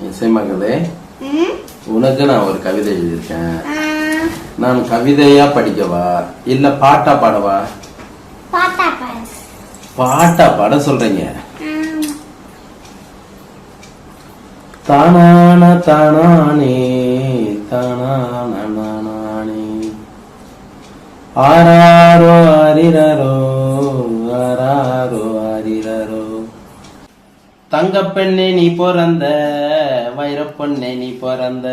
இசைமகளே உனக்கு நான் ஒரு கவிதை எழுதியிருக்கேன். நான் கவிதையா படிக்கவா? இல்ல பாட்டா பாடவா? பாட்டா பாட. சொல்றீங்க. தானான தானானே தானான ஆராரோ அரிரரோ தங்கப்பெண்ணே நீ பிறந்த வைரப்பெண்ணே நீ பிறந்த.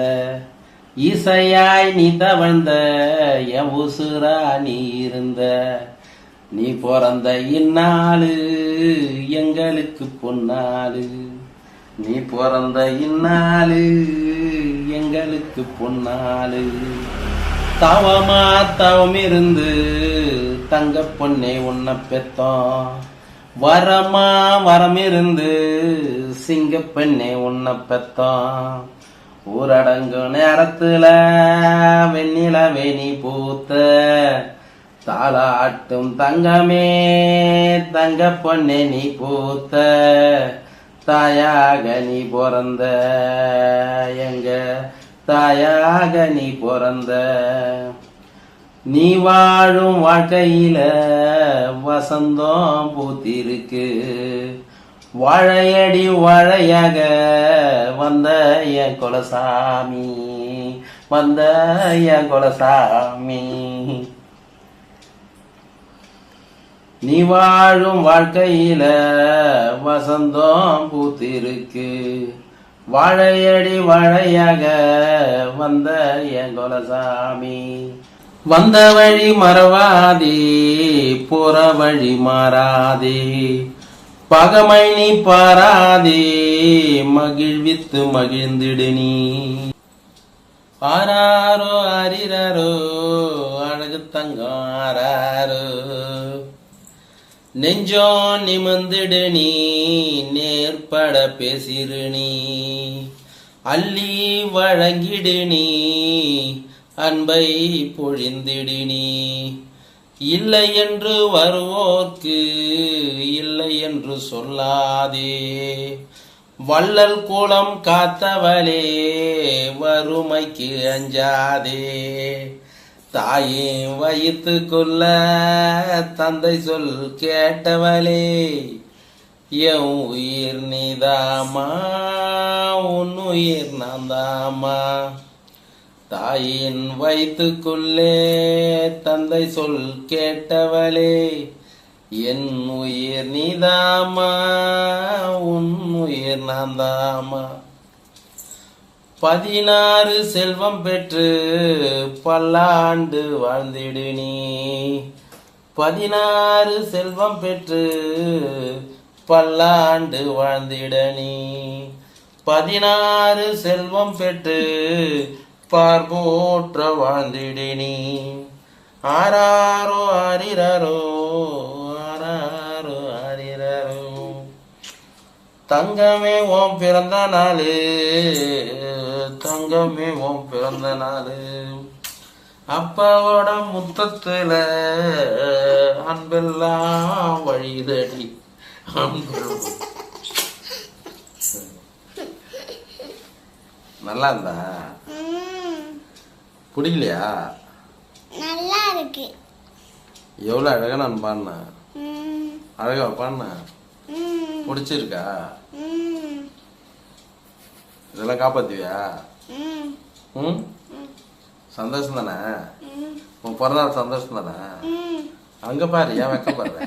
இசையாய் நீ தவழ்ந்த என் உசுரா நீ இருந்த. நீ பிறந்த இந்நாளு எங்களுக்கு பொன்னாளு. நீ பிறந்த இந்நாளு எங்களுக்கு பொன்னாளு. தவமா தவம் இருந்து தங்க பொண்ணை உன்னை பெத்தோம். வரமா வரம் இருந்து சிங்க பெண்ணை உன்னை பெத்தோம். ஊரடங்கு நேரத்துல வெண்ணில வேணி பூத்த தாளாட்டும் தங்கமே தங்க பொண்ணே நீ பூத்த தாயாக நீ பிறந்த எங்க தாயாக நீ பிறந்த. நீ வாழும் வாழ்க்கையில வசந்தம் பூத்திருக்கு. வாழையடி வாழையாக வந்த என் கொலசாமி வந்த என் கொலசாமி. நீ வாழும் வாழ்க்கையில வசந்தம் பூத்திருக்கு. வாழையடி வாழையாக வந்த என் கொலசாமி. வந்த வழி மறவாதே போற வழி மாறாதே. பகமை நீ பாராதே மகிழ்வித்து மகிழ்ந்திடு நீ. ஆராரோ அரிரரோ அழகு தங்கம் ஆராரோ. நெஞ்சோ நிமிர்ந்திடு நீ நேர்பட பேசிரு நீ. அள்ளி வழங்கிடு நீ அன்பை பொழிந்திடு இல்லை என்று வருவோர்க்கு இல்லை என்று சொல்லாதே. வள்ளல் கூலம் காத்தவளே வறுமைக்கு அஞ்சாதே. தாயின் வயிற்றுக்குள்ள தந்தை சொல் கேட்டவளே. என் உயிர் நீதாமா உன் உயிர் நான்தாமா. தாயின் வயிற்றுக்குள்ளே தந்தை சொல் கேட்டவளே என் உயிர் நீதாமா உன் உயிர் நான்தாமா? பதினாறு செல்வம் பெற்று பல்லாண்டு வாழ்ந்திடு நீ. பதினாறு செல்வம் பெற்று பல்லாண்டு வாழ்ந்திட நீ. பதினாறு செல்வம் பெற்று பார்போற்ற வாழ்ந்திடினி நீ. ஆராரோ ஆரிரரோ ஆராரோ ஆரிரரோ. தங்கமே ஓம் பிறந்த நாளு தங்கமே ஓம் பிறந்த நாளு. அப்பாவோட முத்தத்துல அன்பெல்லாம் வழிதடி. அன்பு. நல்லா இருந்தா? பிடிக்கலையா நல்லா இருக்கு எவ்வளோ அழகா நான் பாடினேன் அழகா பாடினேன் பிடிச்சிருக்கா இதெல்லாம் காப்பாத்துவியா? ம், சந்தோஷம் தானே? உன் பிறந்தநாள் சந்தோஷம் தானே. அங்க பாரு ஏன் வைக்க பாரு.